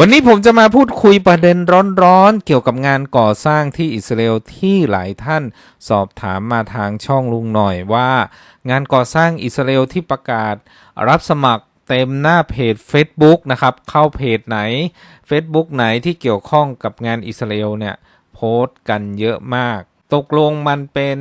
วันนี้ผมจะมาพูดคุยประเด็นร้อนๆ เกี่ยวกับงานก่อสร้างที่อิสราเอลที่หลายท่านสอบถามมาทางช่องลุงหน่อยว่า งานก่อสร้างอิสราเอลที่ประกาศรับสมัครเต็มหน้าเพจ Facebook นะครับ เข้าเพจไหน Facebook ไหนที่เกี่ยวข้องกับงานอิสราเอลเนี่ยโพสต์กันเยอะมาก ตกลงมันเป็น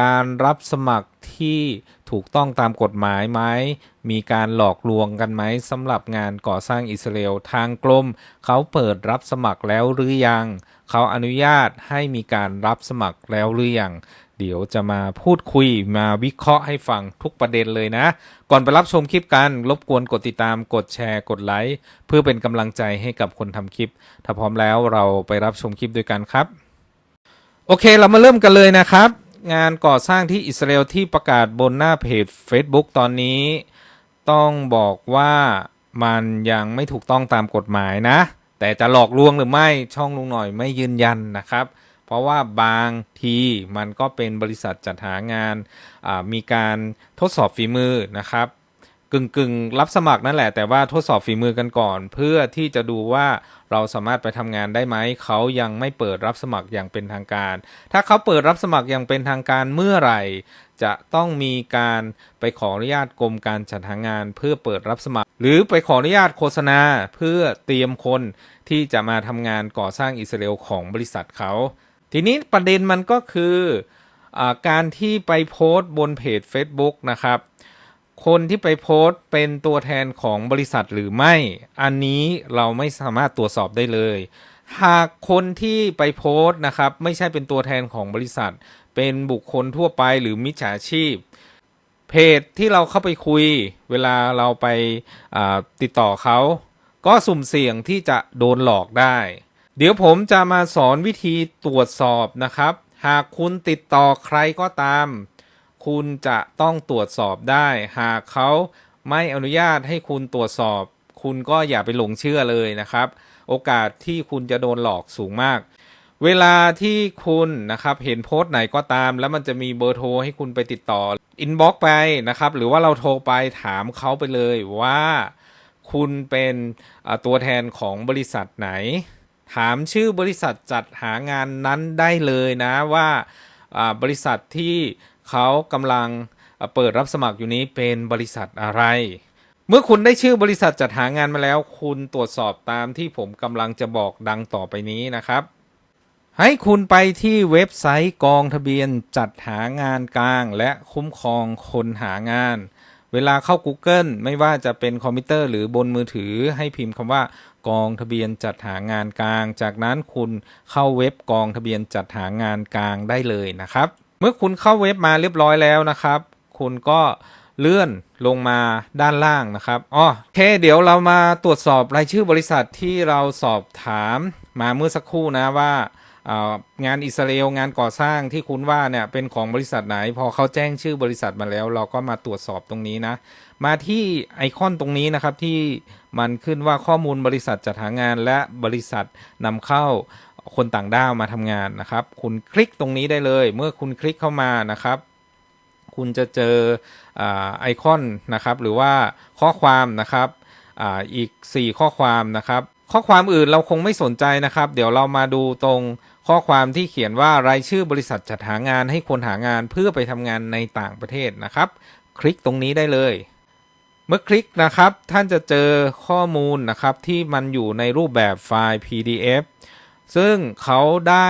การรับสมัครที่ ถูกต้องตามกฎหมายไหม มีการหลอกลวงกันไหมสำหรับงานก่อสร้างอิสราเอลทางกรมเขาเปิดรับสมัครแล้วหรือยัง เขาอนุญาตให้มีการรับสมัครแล้วหรือยังเดี๋ยวจะมาพูดคุยมาวิเคราะห์ให้ฟังทุกประเด็นเลยนะ ก่อนไปรับชมคลิปกัน รบกวนกดติดตามกดแชร์กดไลค์เพื่อเป็นกำลังใจให้กับคนทำคลิป ถ้าพร้อมแล้วเราไปรับชมคลิปด้วยกันครับ โอเคเรามาเริ่มกันเลยนะครับ งานก่อสร้างที่อิสราเอลที่ประกาศบนหน้าเพจ Facebook ตอนนี้ ต้องบอกว่ามันยังไม่ถูกต้องตามกฎหมายนะ แต่จะหลอกลวงหรือไม่ช่องลุงหน่อยไม่ยืนยันนะครับ เพราะว่าบางทีมันก็เป็นบริษัทจัดหางานมีการทดสอบฝีมือนะครับ กึ่งกึ่งรับสมัครนั่นแหละ แต่ว่าทดสอบฝีมือกันก่อน เพื่อที่จะดูว่าเราสามารถไปทำงานได้ไหม เขายังไม่เปิดรับสมัครอย่างเป็นทางการ ถ้าเขาเปิดรับสมัครอย่างเป็นทางการเมื่อไหร่ จะต้องมีการไปขออนุญาตกรมการจัดหางาน เพื่อเปิดรับสมัคร หรือไปขออนุญาตโฆษณาเพื่อเตรียมคนที่จะมาทำงานก่อสร้างอิสราเอลของบริษัทเขา ทีนี้ประเด็นมันก็คืออการที่ไปโพสต์บนเพจ Facebook นะครับ คนที่ไปโพสต์เป็นตัวแทนของบริษัทหรือไม่ อันนี้เราไม่สามารถตรวจสอบได้เลย หากคนที่ไปโพสต์นะครับ ไม่ใช่เป็นตัวแทนของบริษัท เป็นบุคคลทั่วไปหรือมิจฉาชีพ เพจที่เราเข้าไปคุย เวลาเราไปาติดต่อเขา ก็สุ่มเสี่ยงที่จะโดนหลอกได้ เดี๋ยวผมจะมาสอนวิธีตรวจสอบนะครับ หากคุณติดต่อใครก็ตาม คุณจะต้องตรวจสอบได้ หากเขาไม่อนุญาตให้คุณตรวจสอบ คุณก็อย่าไปหลงเชื่อเลยนะครับ โอกาสที่คุณจะโดนหลอกสูงมาก เวลาที่คุณนะครับเห็นโพสต์ไหนก็ตาม แล้วมันจะมีเบอร์โทรให้คุณไปติดต่ออินบ็อกไปนะครับ หรือว่าเราโทรไปถามเขาไปเลยว่าคุณเป็นตัวแทนของบริษัทไหน ถามชื่อบริษัทจัดหางานนั้นได้เลยนะว่าบริษัทที่ เขากำลังเปิดรับสมัครอยู่นี้เป็นบริษัทอะไร เมื่อคุณได้ชื่อบริษัทจัดหางานมาแล้ว คุณตรวจสอบตามที่ผมกำลังจะบอกดังต่อไปนี้นะครับ ให้คุณไปที่เว็บไซต์กองทะเบียนจัดหางานกลาง และคุ้มครองคนหางาน เวลาเข้า Google ไม่ว่าจะเป็นคอมพิวเตอร์หรือบนมือถือให้พิมพ์คำว่ากองทะเบียนจัดหางานกลาง จากนั้นคุณเข้าเว็บกองทะเบียนจัดหางานกลางได้เลยนะครับ มื่อคุณเข้าเว็บมาเรียบร้อยแล้วนะครับ คุณก็เลื่อนลงมาด้านล่างนะครับอ๋อโอเค เดี๋ยวเรามาตรวจสอบรายชื่อบริษัทที่เราสอบถามมาเมื่อสักครู่นะว่าอ่างานอิสราเอลงานก่อสร้างที่คุณว่าเนี่ยเป็นของบริษัทไหน พอเขาแจ้งชื่อบริษัทมาแล้ว เราก็มาตรวจสอบตรงนี้นะ มาที่ไอคอนตรงนี้นะครับที่มันขึ้นว่าข้อมูลบริษัทจัดหางานและบริษัทนำเข้า คนต่างด้าวมาทำงานนะครับ คุณคลิกตรงนี้ได้เลย เมื่อคุณคลิกเข้ามานะครับ คุณจะเจอไอคอนนะครับ หรือว่าข้อความนะครับออีก 4 ข้อความนะครับ ข้อความอื่นเราคงไม่สนใจนะครับ เดี๋ยวเรามาดูตรงข้อความที่เขียนว่ารายชื่อบริษัทจัดหางานให้คนหางานเพื่อไปทำงานในต่างประเทศนะครับ คลิกตรงนี้ได้เลยเมื่อคลิกนะครับ ท่านจะเจอข้อมูลนะครับที่มันอยู่ในรูปแบบไฟล์ PDF ซึ่งเขาได้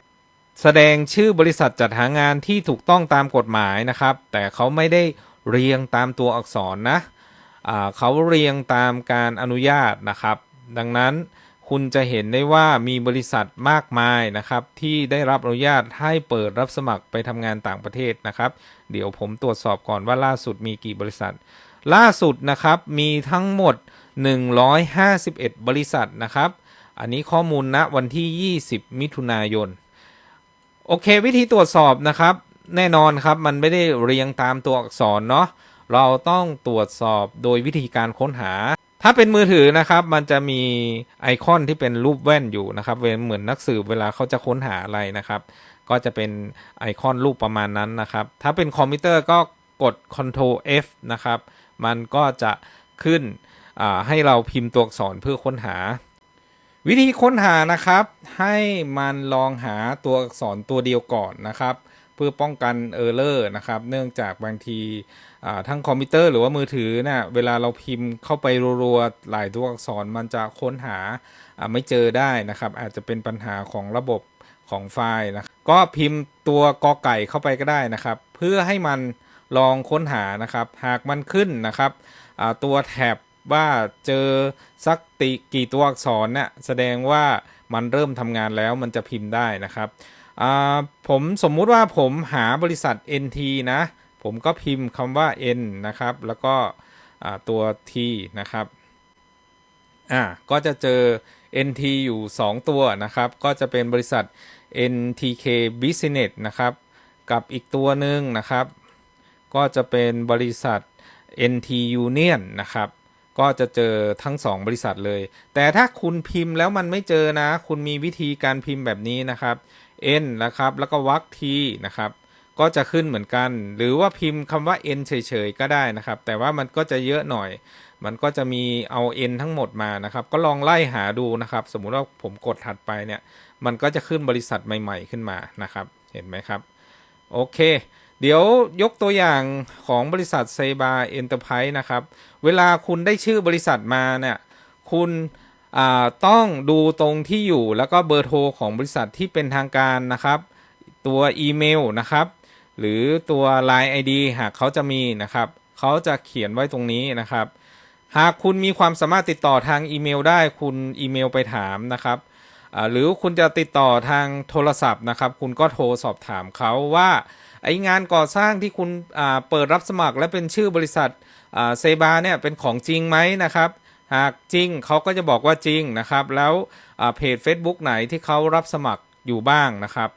แสดงชื่อบริษัทจัดหางานที่ถูกต้องตามกฎหมายนะครับ แต่เขาไม่ได้เรียงตามตัวอักษรนะเขาเรียงตามการอนุญาตนะครับ ดังนั้นคุณจะเห็นได้ว่ามีบริษัทมากมายนะครับ ที่ได้รับอนุญาตให้เปิดรับสมัครไปทำงานต่างประเทศนะครับ เดี๋ยวผมตรวจสอบก่อนว่าล่าสุดมีกี่บริษัท ล่าสุดนะครับมีทั้งหมด 151 บริษัทนะครับ อันนี้ข้อมูลณวันที่ 20 มิถุนายน โอเค วิธีตรวจสอบนะครับ แน่นอนครับมันไม่ได้เรียงตามตัวอักษรเนาะเราต้องตรวจสอบโดยวิธีการค้นหา ถ้าเป็นมือถือนะครับ มันจะมีไอคอนที่เป็นรูปแว่นอยู่นะครับเหมือนนักสืบเวลาเขาจะค้นหาอะไรนะครับ ก็จะเป็นไอคอนรูปประมาณนั้นนะครับ ถ้าเป็นคอมพิวเตอร์ก็กด Ctrl F นะครับ มันก็จะขึ้นให้เราพิมพ์ตัวอักษรเพื่อค้นหา วิธีค้นหานะครับ ให้มันลองหาตัวอักษรตัวเดียวก่อนนะครับ เพื่อป้องกันเออร์เลอร์นะครับ เนื่องจากบางทีทั้งคอมพิวเตอร์หรือว่ามือถือนะ่ะเวลาเราพิมพ์เข้าไปรัวๆหลายตัวอักษรมันจะค้นหาไม่เจอได้นะครับ อาจจะเป็นปัญหาของระบบของไฟล์นะก็พิมพ์ตัวกอไก่เข้าไปก็ได้นะครับ เพื่อให้มันลองค้นหานะครับ หากมันขึ้นนะครับตัวแท็บ ว่าเจอสักติกี่ตัวอักษรเนี่ยแสดงว่ามันเริ่มทำงานแล้วมันจะพิมพ์ได้นะครับผมสมมุติว่าผมหาบริษัท NT นะ ผมก็พิมพ์คำว่า N นะครับ แล้วก็ตัว T นะครับอ่าก็จะเจอ NT อยู่ 2 ตัวนะครับ ก็จะเป็นบริษัท NTK Business นะครับ กับอีกตัวหนึ่งนะครับ ก็จะเป็นบริษัท NT Union นะครับ ก็จะเจอทั้ง 2 บริษัทเลย แต่ถ้าคุณพิมพ์แล้วมันไม่เจอนะ คุณมีวิธีการพิมพ์แบบนี้นะครับ N นะครับ แล้วก็วรรค T นะครับ ก็จะขึ้นเหมือนกัน หรือว่าพิมพ์คำว่า N เฉยๆ ก็ได้นะครับ แต่ว่ามันก็จะเยอะหน่อย มันก็จะมีเอา N ทั้งหมดมานะครับ ก็ลองไล่หาดูนะครับ สมมุติว่าผมกดถัดไปเนี่ย มันก็จะขึ้นบริษัทใหม่ ๆ ขึ้นมานะครับ เห็นไหมครับ โอเค เดี๋ยวยกตัวอย่างของบริษัทเซบาเอ็นเตอร์ไพรส์นะครับ เวลาคุณได้ชื่อบริษัทมาเนี่ย คุณต้องดูตรงที่อยู่แล้วก็เบอร์โทรของบริษัทที่เป็นทางการนะครับ ตัวอีเมลนะครับ หรือตัว Line ID หากเขาจะมีนะครับ เขาจะเขียนไว้ตรงนี้นะครับ หากคุณมีความสามารถติดต่อทางอีเมลได้คุณอีเมลไปถามนะครับ หรือคุณจะติดต่อทางโทรศัพท์นะครับ คุณก็โทรสอบถามเขาว่า ไองานก่อสร้างที่คุณเปิดรับสมัครและเป็นชื่อบริษัทเซบาเนี่ยเป็นของจริงไหมนะครับ หากจริงเขาก็จะบอกว่าจริงนะครับ แล้วเพจ Facebook ไหนที่เขารับสมัครอยู่บ้างนะครับ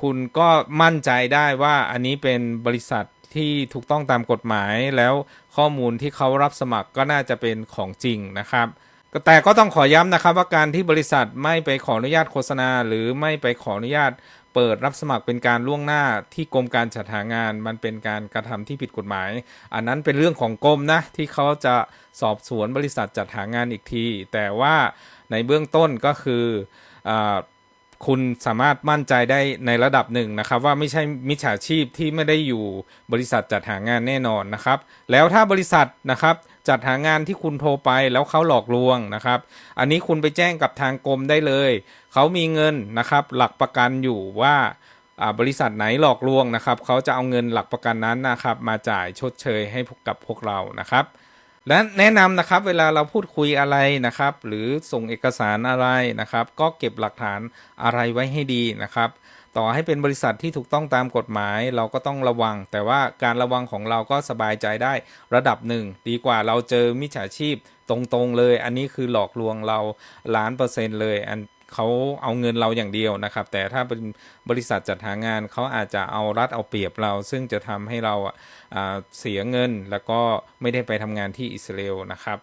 คุณก็มั่นใจได้ว่าอันนี้เป็นบริษัทที่ถูกต้องตามกฎหมายแล้วข้อมูลที่เขารับสมัครก็น่าจะเป็นของจริงนะครับ แต่ก็ต้องขอย้ำนะครับว่าการที่บริษัทไม่ไปขออนุญาตโฆษณา หรือไม่ไปขออนุญาต เปิดรับสมัครเป็นการล่วงหน้าที่กรมการจัดหางาน มันเป็นการกระทำที่ผิดกฎหมาย อันนั้นเป็นเรื่องของกรมนะที่เขาจะสอบสวนบริษัทจัดหางานอีกที แต่ว่าในเบื้องต้นก็คืออคุณสามารถมั่นใจได้ในระดับหนึ่งนะครับ ว่าไม่ใช่มิจฉาชีพที่ไม่ได้อยู่บริษัทจัดหางานแน่นอนนะครับ แล้วถ้าบริษัทนะครับ จัดหางานที่คุณโทรไปแล้วเขาหลอกลวงนะครับ อันนี้คุณไปแจ้งกับทางกรมได้เลย เขามีเงินนะครับหลักประกันอยู่ว่าบริษัทไหนหลอกลวงนะครับเขาจะเอาเงินหลักประกันนั้นนะครับ มาจ่ายชดเชยให้กับพวกเรานะครับและแนะนำนะครับเวลาเราพูดคุยอะไรนะครับ หรือส่งเอกสารอะไรนะครับ ก็เก็บหลักฐานอะไรไว้ให้ดีนะครับ ต่อให้เป็นบริษัทที่ถูกต้องตามกฎหมายเราก็ต้องระวัง แต่ว่าการระวังของเราก็สบายใจได้ระดับหนึ่ง ดีกว่าเราเจอมิจฉาชีพตรงๆเลย อันนี้คือหลอกลวงเราล้านเปอร์เซ็นต์เลยอันเขาเอาเงินเราอย่างเดียวนะครับ แต่ถ้าเป็นบริษัทจัดหางานเขาอาจจะเอารัดเอาเปรียบเรา ซึ่งจะทำให้เราอะอ่าเสียเงินแล้วก็ไม่ได้ไปทำงานที่อิสราเอลนะครับ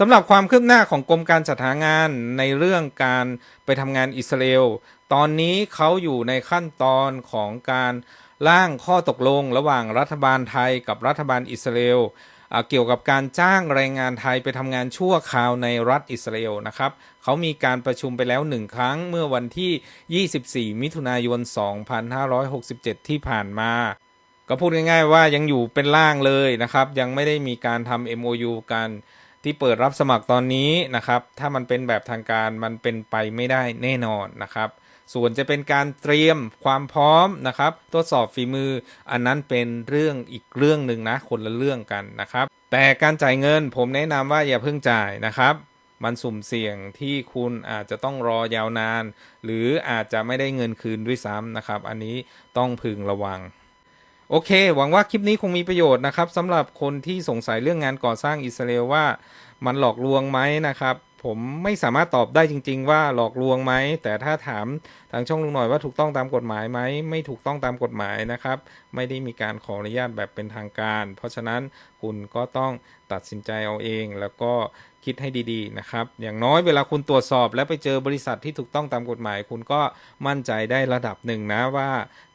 สำหรับความคืบหน้าของกรมการจัดหางานในเรื่องการไปทำงานอิสราเอล ตอนนี้เขาอยู่ในขั้นตอนของการร่างข้อตกลงระหว่างรัฐบาลไทยกับรัฐบาลอิสราเอลเกี่ยวกับการจ้างแรงงานไทยไปทำงานชั่วคราวในรัฐอิสราเอลนะครับ เขามีการประชุมไปแล้วหนึ่งครั้งเมื่อวันที่ 24 มิถุนายน 2567 ที่ผ่านมา ก็พูดง่ายๆว่ายังอยู่เป็นร่างเลยนะครับ ยังไม่ได้มีการทำ MOU กัน ที่เปิดรับสมัครตอนนี้นะครับ ถ้ามันเป็นแบบทางการมันเป็นไปไม่ได้แน่นอนนะครับ ส่วนจะเป็นการเตรียมความพร้อมนะครับทดสอบฝีมือ อันนั้นเป็นเรื่องอีกเรื่องหนึ่งนะคนละเรื่องกันนะครับ แต่การจ่ายเงินผมแนะนำว่าอย่าเพิ่งจ่ายนะครับมันสุ่มเสี่ยงที่คุณอาจจะต้องรอยาวนาน หรืออาจจะไม่ได้เงินคืนด้วยซ้ำนะครับ อันนี้ต้องพึงระวัง โอเค หวังว่าคลิปนี้คงมีประโยชน์นะครับสำหรับคนที่สงสัยเรื่องงานก่อสร้างอิสราเอลว่ามันหลอกลวงไหมนะครับ ผมไม่สามารถตอบได้จริง ๆ ว่าหลอกลวงไหม แต่ถ้าถามทางช่องลุงหน่อยว่าถูกต้องตามกฎหมายไหม ไม่ถูกต้องตามกฎหมายนะครับ ไม่ได้มีการขออนุญาตแบบเป็นทางการ เพราะฉะนั้นคุณก็ต้องตัดสินใจเอาเองแล้วก็ คิดให้ดีๆนะครับ อย่างน้อยเวลาคุณตรวจสอบแล้วไปเจอบริษัทที่ถูกต้องตามกฎหมาย คุณก็มั่นใจได้ระดับหนึ่งนะว่า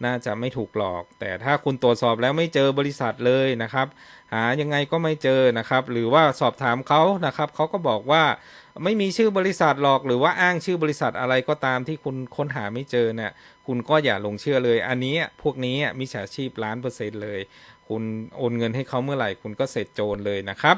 น่าจะไม่ถูกหลอก แต่ถ้าคุณตรวจสอบแล้วไม่เจอบริษัทเลยนะครับ หายังไงก็ไม่เจอนะครับ หรือว่าสอบถามเขานะครับเขาก็บอกว่าไม่มีชื่อบริษัทหรอกหรือว่าอ้างชื่อบริษัทอะไรก็ตามที่คุณค้นหาไม่เจอเนี่ยคุณก็อย่าหลงเชื่อเลย อันนี้พวกนี้มิจฉาชีพล้านเปอร์เซ็นต์เลย คุณโอนเงินให้เขาเมื่อไหร่ คุณก็เสร็จโจรเลยนะครับ